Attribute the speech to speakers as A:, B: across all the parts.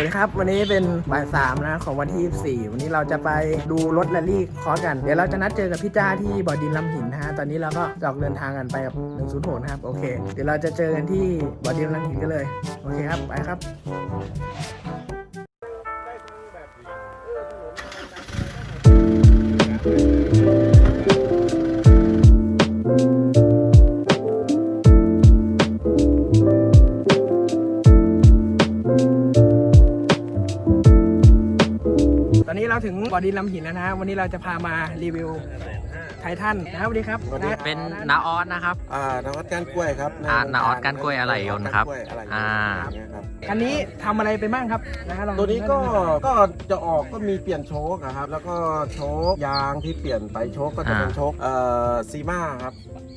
A: วัสดีครับ วันนี้เป็นบ่ายสามนะของวันที่ 24 วันนี้เราจะไปดูรถแรลลี่คอร์สกัน เดี๋ยวเราจะนัดเจอกับพี่จ้าที่บ่อดินลำหินนะฮะ ตอนนี้เราก็จออกเดินทางกันไปกับ106นะครับ โอเค เดี๋ยวเราจะเจอกันที่บ่อดินลำหินกันเลย โอเคครับ ไปครับ ดินลำหินแล้วนะฮะวันนี้เราจะพามารีวิว ไททันนะครับสวัสดีครับ
B: สวัสดีะ
C: เป็นนาออสนะครับ
B: อ่านวัดก้านกล้วยครับ
C: อ่านาออสก้านกล้วยอะไหล่ยนต์ครับ
B: ก้านกล้วยอะไหล่ยนต์
C: อ่า
B: อย่างเงี้ยครับ
A: คันนี้ทำอะไรไปบ้างครับนะฮะลอง
B: ตัวนี้ก็
A: แะำหอย
B: ก็จะออกก็มีเปลี่ยนโชคอะครับ แล้วก็โชคยางที่เปลี่ยนไปโชคก็จะเป็น
C: อ่า
B: โชคเอ่อซีมาครับ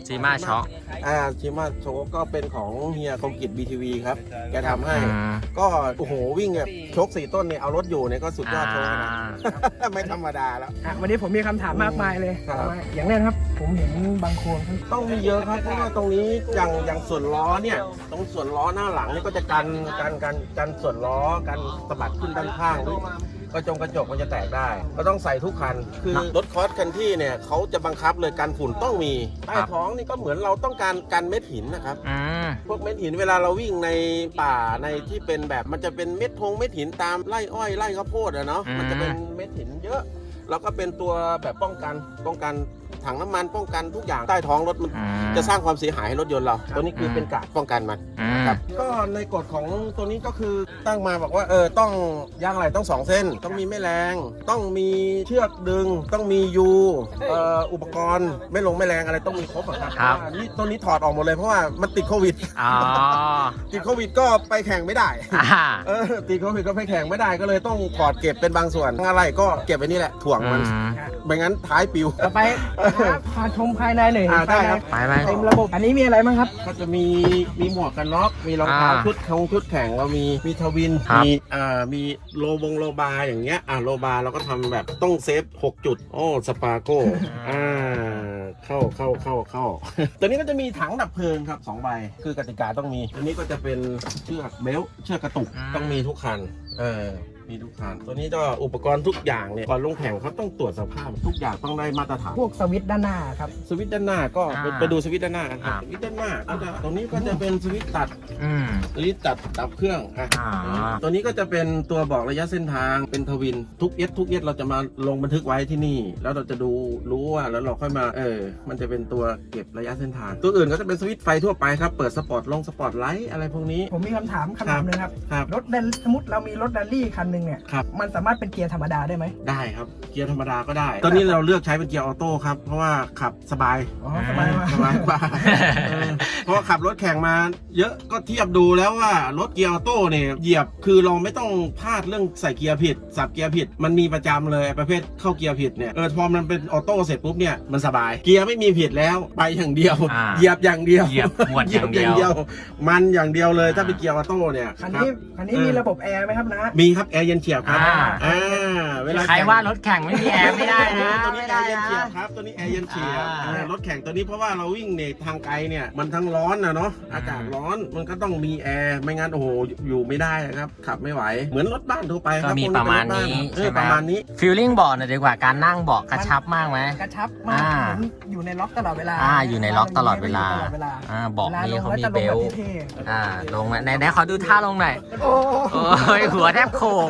C: ซีมาช็อก
B: อ่าซีมาโชคก็เป็นของเฮียคมกิจ BTV ครับแกทำให้
C: อืม
B: ก็โอ้โหวิ่งแบบโชคสี่ต้นเนี่ยเอารถอยู่เนี่ยก็สุดยอดโชคนะ
C: อ่า
B: ไม่ธรรมดาแล้ว
A: อะวันนี้ผมมีคำถามมากมายเลย
B: ครับ
A: มาอย่างแรกครับ ผมเห็นบางโครงครับ
B: ต้องมีเยอะครับเพราะว่าตรงนี้อย่างอย่างส่วนล้อเนี่ย ตรงส่วนล้อหน้าหลังนี่ก็จะกันกันกันกันส่วนล้อกันสะบัดขึ้นด้านข้างหรือกระจงกระจกมันจะแตกได้ ก็ต้องใส่ทุกคัน คือรถคอร์สคันที่เนี่ยเขาจะบังคับเลยการฝุ่นต้องมีใต้ท้องนี่ก็เหมือนเราต้องการกันเม็ดหินนะครับ
C: อืม
B: พวกเม็ดหินเวลาเราวิ่งในป่าในที่เป็นแบบมันจะเป็นเม็ดทงเม็ดหินตามไร่อ้อยไร่ข้าวโพดอะเนาะมันจะเป็นเม็ดหินเยอะ แล้วก็เป็นตัวแบบป้องกันป้องกัน ถังน้ำมันป้องกันทุกอย่างใต้ท้องรถมัน
C: อืม
B: จะสร้างความเสียหายให้รถยนต์เราตัวนี้คือเป็นการป้องกันมัน
C: อืม
B: ครับก็ในกฎของตัวนี้ก็คือตั้งมาบอกว่าเออต้องยางอะไหล่ต้องสองเส้น ต้องมีแม่แรง ต้องมีเชือกดึง ต้องมียูเอ่ออุปกรณ์ไม่ลงไม่แรงอะไรต้องมีครบอะครับ
C: ครับ
B: อ่านี่ตัวนี้ถอดออกหมดเลยเพราะว่ามันติดโควิด
C: อ๋อ
B: ติดโควิดก็ไปแข่งไม่ได้
C: อ่า
B: เออติดโควิดก็ไปแข่งไม่ได้ก็เลยต้องถอดเก็บเป็นบางส่วนอะไรก็เก็บไว้นี่แหละถ่วงมัน
C: อืม
B: ไม่งั้นท้ายปิว
A: ต่อไปนะครับพาชมภายในหน่อย
B: อ่าได้
A: ภายใน
B: ครับ
C: ไปไป
A: เต็มระบบ อันนี้มีอะไรบ้างครับ
B: ก็จะมีมีหมวกกันน็อกมีรองเท้า
C: อ่า
B: ชุดคงชุดแข่งเรามีมีทวิน
C: ครับ
B: มีอ่ามีโลบงโลบาอย่างเงี้ยอ่าโลบาเราก็ทำแบบต้องเซฟ 6 จุด โอ้สปาโก้อ่าเข้าเข้าเข้าเข้า ตัวนี้ก็จะมีถังดับเพลิงครับ2ใบคือกติกาต้องมีตัวนี้ก็จะเป็นเชือกเบลต์เชือกกระตุกต้องมีทุกคันเออ มีทุกคันตัวนี้ก็อุปกรณ์ทุกอย่างเนี่ยก่อนลงแข่งเขาต้องตรวจสภาพ ทุกอย่างต้องได้มาตรฐาน
A: พวกสวิตช์ด้านหน้าครับ
B: สวิตช์ด้านหน้าก็ไป
C: อ่า
B: ไปดูสวิตช์ด้านหน้ากันครับ
C: อ่า
B: สวิตช์ด้านหน้าก็จะตรงนี้ก็จะเป็นสวิตช์ตัด
C: อืม
B: สวิตช์ตัดดับเครื่องอะ
C: อ่า
B: ตัวนี้ก็จะเป็นตัวบอกระยะเส้นทางเป็นทวินทุกเอสทุกเอสเราจะมาลงบันทึกไว้ที่นี่ แล้วเราจะดูรู้ว่าแล้วเราค่อยมาเออมันจะเป็นตัวเก็บระยะเส้นทาง ตัวอื่นก็จะเป็นสวิตช์ไฟทั่วไปครับเปิดสปอตลงสปอตไลท์อะไรพวกนี้
A: ผมมีคำถามคำถามหนึงครับ
B: ครับ
A: รถแรลสมมติเรามีรถแรลลี่คันหนึ่งเนี่ย
B: ครับ
A: มันสามารถเป็นเกียร์ธรรมดาได้ไหม
B: ได้ครับเกียร์ธรรมดาก็ได้ ตอนนี้เราเลือกใช้เป็นเกียร์ออโต้ครับ เพราะว่าขับสบาย
A: อ๋อสบายมาก
B: สบายกว่าเออเพราะว่าขับรถแข่งมาเยอะก็เทียบดูแล้วว่ารถเกียร์ออโต้เนี่ยเหยียบคือเราไม่ต้องพลาดเรื่องใส่เกียร์ผิด สับเกียร์ผิด มันมีประจำเลยประเภทเข้าเกียร์ผิดเนี่ยเออพอมันเป็นออโต้เสร็จปุ๊บเนี่ยมันสบายเกียร์ไม่มีผิดแล้วไปอย่างเดียว
C: อ่า
B: เหยียบอย่างเดียว
C: เหยียบหมวดอย่างเดียว
B: หบมันอย่างเดียวเลยถ้าเป็นเกียร์ออโต้เนี่ย
A: คัน
B: รับ
A: นี้คันนี้มีระบบแอร์ไหมครับนะ
B: มีครับแอร์เย็นเฉียบครับ
C: อ่า
B: อ่าเวลา
C: ใคร
B: แข่ง
C: ว่ารถแข่งไม่มีแอร์ไม่ได้นะ
B: ตัวนี้
C: ไม่
B: แอ
C: ได้
B: ร์เย็น
C: นะ
B: เฉียบครับตัวนี้แอร์เย็นเฉียบ
C: อ่า
B: อ่ารถแข่งตัวนี้เพราะว่าเราวิ่งเนี่ยทางไกลเนี่ยมันทั้งร้อนนะเนาะอากาศร้อนมันก็ต้องมีแอร์ไม่งั้นโอ้โหอยู่ไม่ได้นะครับขับไม่ไหวเหมือนรถบ้านทั่วไปค
C: ก็
B: รับ
C: มี
B: พว
C: ประมาณนี้
B: เอ
C: ใช่
B: อ
C: ไหม
B: ประมาณนี้
C: ฟิลลิ่งเบาะหน่อยดีกว่าการนั่งเบาะกระชับมากไหม
A: กระชับมาก
C: อ่า
A: เหมือนอยู่ในล็อกตลอดเวลา
C: อ่าอยู่ในล็อกตลอดเวลา
A: ตลอดเวลา
C: อ่าเบาะนี่เขามี
A: วล
C: เบ
A: ง
C: ล
A: แว
C: ต์
A: จะท่
C: อ่าลงมาไหนไหนขอดูท่าลงหน่อย
A: ๆโอ้
C: โอ้ยหัวแทบโขก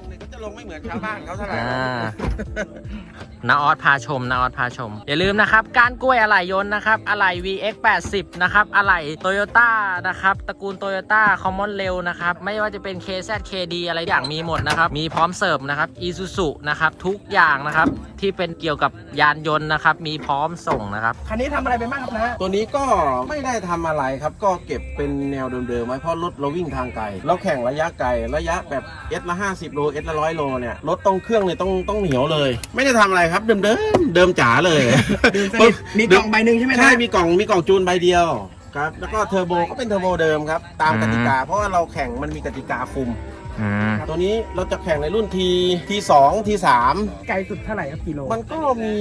B: ลงเนี่ยก็จะลงไม่เหมือนชาวบ้านเขาเท่าไหร่
C: อ่านาออสพาชมนาออสพาชม อย่าลืมนะครับการกล้วยอะไหล่ยนต์นะครับอะไหล่ VX 80นะครับอะไหล่โตโยต้านะครับตระกูลโตโยต้าคอมมอนเร็วนะครับไม่ว่าจะเป็น KZ KD อะไรอย่างมีหมดนะครับมีพร้อมเสิร์ฟนะครับ Isuzu นะครับทุกอย่างนะครับที่เป็นเกี่ยวกับยานยนต์นะครับมีพร้อมส่งนะครับ
A: คันนี้ทำอะไรไปบ้างครับนะ
B: ตัวนี้ก็ไม่ได้ทำอะไรครับ ก็เก็บเป็นแนวเดิมๆไว้เพราะรถเราวิ่งทางไกล เราแข่งระยะไกล ระยะแบบเอสละ 50 โลเอสละร้อยโลเนี่ยรถต้องเครื่องเนี่ยต้องต้องเหนียวเลย ไม่ได้ทำอะไรครับ เดิมเดิมๆเดิมจ๋าเลย
A: มีกล่องใบหนึ่งใช่ไหมนะ
B: ใช่มีกล่องมีกล่องจูนใบเดียวครับ แล้วก็เทอร์โบก็เป็นเทอร์โบเดิมครับ ตามกติกา เพราะว่าเราแข่งมันมีกติกาคุม
C: อืม
B: ตัวนี้เราจะแข่งในรุ่นทีทีสองทีสาม
A: ไกลสุดเท่าไหร่ครับกิโล
B: มันก็มี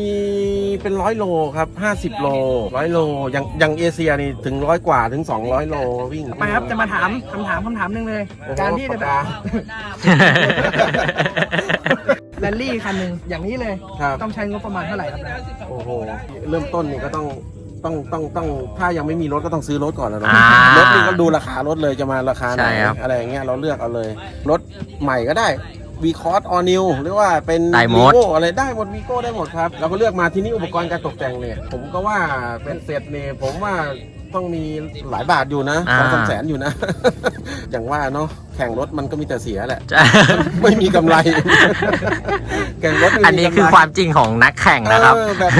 B: เป็นร้อยโลครับ 50 โลร้อยโลอย่างอย่างเอเชียนี่ถึงร้อยกว่าถึง 200 โลวิ่ง
A: ไปครับจะมาถามคำถามคำถามหนึงเลย
B: โอ้โห
A: การที่จะ
B: ปากกา
A: แรลลี่คันหนึ่งอย่างนี้เลย
B: ครับ
A: ต้องใช้งบประมาณเท่าไหร่ครับ
B: โอ้โห เริ่มต้นนี่ก็ต้อง ต้องต้องต้องถ้ายังไม่มีรถก็ต้องซื้อรถก่อนแล้วเนอะ
C: อ่าร
B: ถนี่ก็ดูราคารถเลยจะมาราคาไหน
C: ใช่ครับ
B: อะไรอย่างเงี้ยเราเลือกเอาเลย รถใหม่ก็ได้วีคอร์สออนิวหรือว่าเป็น
C: ได้หมด
B: โก้อะไรได้หมดวีโก้ได้หมดครับ เราก็เลือกมาที่นี่อุปกรณ์การตกแต่งเนี่ย ผมก็ว่าเป็นเสร็จเนี่ยผมว่า ต้องมีหลายบาทอยู่นะสองสามแสนอยู่นะ อย่างว่าเนาะแข่งรถมันก็มีแต่เสียแหละ ไม่มีกำไร แข่งรถไม่มีกำไร
C: อันนี้คือความจริงของนักแข่งนะครับ
B: เออแบบ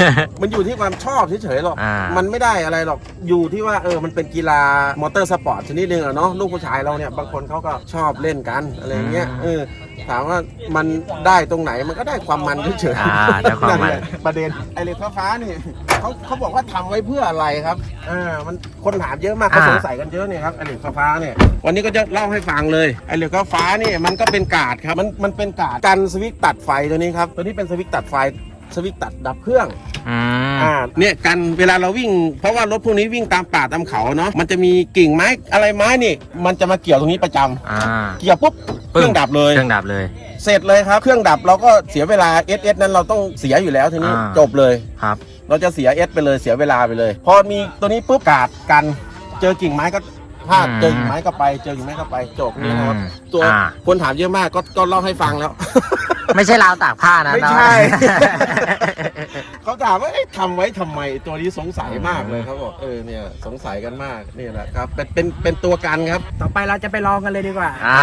B: มันอยู่ที่ความชอบเฉยๆหรอก
C: อ่ามั
B: มันไม่ได้อะไรหรอกอยู่ที่ว่าเออมันเป็นกีฬามอเตอร์สปอร์ตชนิดหนึ่งอะเนาะลูกผู้ชายเราเนี่ยบางคนเขาก็ชอบเล่นกันอะไรอย่างเงี้ยเออ ถามว่ามันได้ตรงไหนมันก็ได้ความมันเฉยๆ
C: อ่าได้ความมัน
B: แหละประเด็นไอเหล็กไฟฟ้านี่เขาเขาบอกว่าทำไว้เพื่ออะไรครับอ่ามันคนถามเยอะมากเขา
C: อ่า
B: สงสัยกันเยอะเนี่ยครับไอเหล็กไฟฟ้าเนี่ยวันนี้ก็จะเล่าให้ฟังเลยไอเหล็กไฟฟ้านี่มันก็เป็นการ์ดครับมันมันเป็นการ์ดกันสวิตช์ตัดไฟตัวนี้ครับตัวนี้เป็นสวิตช์ตัดไฟ สวิตช์ตัดดับเครื่อง
C: อืม
B: อ่าเนี่ยกันเวลาเราวิ่ง เพราะว่ารถพวกนี้วิ่งตามป่าตามเขาเนาะมันจะมีกิ่งไม้อะไรไม้นี่ มันจะมาเกี่ยวตรงนี้ประจำ
C: อ่า
B: เกี่ยวปุ๊บเครื่องดับเลย
C: เครื่องดับเลย
B: เสร็จเลยครับ เครื่องดับเราก็เสียเวลา S S นั้นเราต้องเสียอยู่แล้วทีนี้
C: อ่า
B: จบเลย
C: ครับ
B: เราจะเสีย S ไปเลยเสียเวลาไปเลย พอมีตัวนี้ปุ๊บกาดกัน เจอกิ่งไม้ก็ พลาด
C: อืม
B: เจอกิ่งไม้ก็ไปเจอกิ่งไม้ก็ไปจบนี่นะครับ
C: อืม
B: ตัว
C: อ่า
B: คนถามเยอะมากก็ก็เล่าให้ฟังแล้ว
C: ไม่ใช่ราวตากผ้านะ
B: ไม่
C: น้อง
B: ใช่เขาถามว่าเอ๊ะทำไว้ทำไมตัวนี้สงสัยมากเลยเขาบอกเออเนี่ยสงสัยกันมากนี่แหละครับเป็นเป็นเป็นตัวกันครับ
A: ต่อไปเราจะไปลองกันเลยดีกว่า
C: อ่า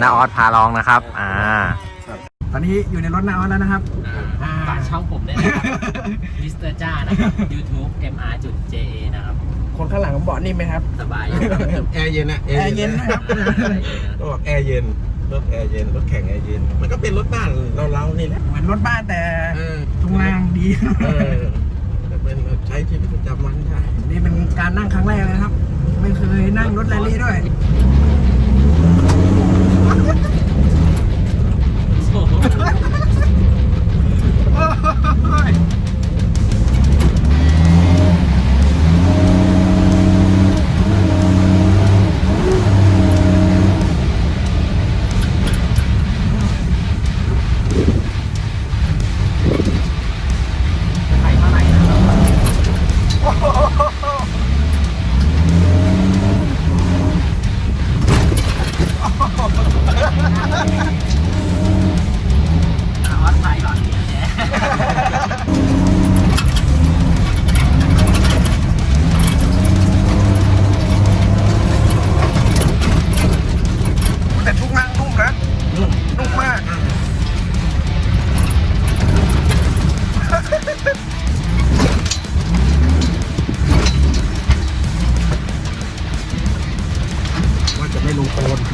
C: นาออสพาลองนะครับ อ่า
A: ตอนนี้อยู่ในรถนาออสแล้วนะครับ
D: ฝากช่องผมด้วยนะครับ มิสเตอร์จ้านะครับ YouTube mr จุด ja นะครับ
A: คนข้างหลังผมบอกนิ่มไหมครับ
D: สบายอยู่ครับ
B: แอร์เย็นนะ
A: แอร์เย็นนะครับ
B: ก็บอกแอร์เย็นรถแอร์เย็นรถแข่งแอร์เย็น มันก็เป็นรถบ้านเราเราๆนี่แหละ
A: เหมือนรถบ้านแต่
B: เออ
A: ทุงล่างดี
B: เออแต่เป็นแบบใช้ชีวิตประจำวันได้
A: นี่เป็นการนั่งครั้งแรกเลยนะครับ ไม่เคยนั่งรถแรลลี่ด้วย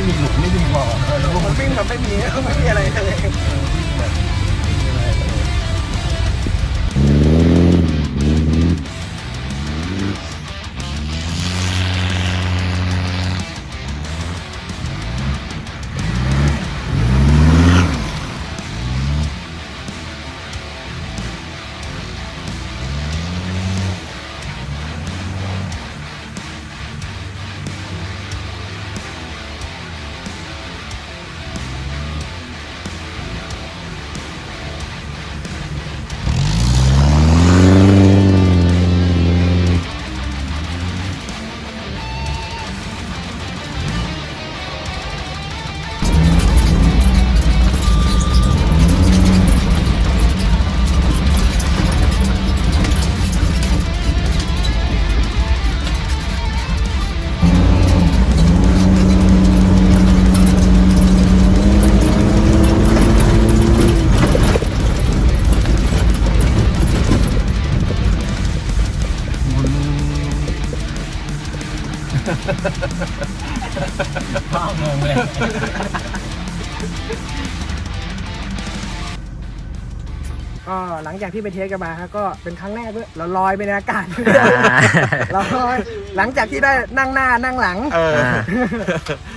D: ไม่
A: มี
B: หลุมไม่มีบ่อล้ว
A: มันวิ่งแบบไม่มีไม่มีอะไรเลย หลังจากที่ไปเทสกันมาครับก็เป็นครั้งแรกด้วยเราลอยไปในอากาศ
C: อ่า
A: เราลอยหลังจากที่ได้นั่งหน้านั่งหลัง
B: เออ
C: อ่า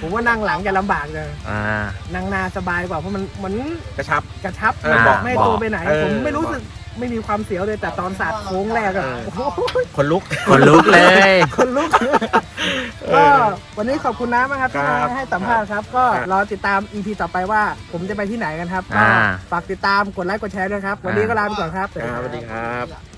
A: ผมว่านั่งหลังจะลำบากเลย
C: อ่า
A: นั่งหน้าสบายกว่าเพราะมันเหมือน
B: กระชับ
A: กระชับ
B: เออ
A: มันบอก
C: บอก
A: ไม่ให้
C: บอก
A: ตัวไปไหน
B: เออ
A: ผมไม่รู้สึกไม่มีความเสียวเลยแต่ตอนสาดโค้งแรกอะ
B: เออ
A: โอ้โห
B: คนลุก
C: คนลุกเลย
A: คนลุก ก็วันนี้ขอบคุณน้ามากครับที่
B: ครั
A: มา
B: บ
A: ให้สัมภาษณ์ครับ ก็
B: ครับ
A: รอติดตาม EP ต่อไปว่า ผมจะไปที่ไหนกันครับก็
C: อ่า
A: ฝากติดตามกดไลค์กดแชร์ด้วยครับ วันนี้ก็ลาไปก่อนครับ
B: ครับสวัสดีครับ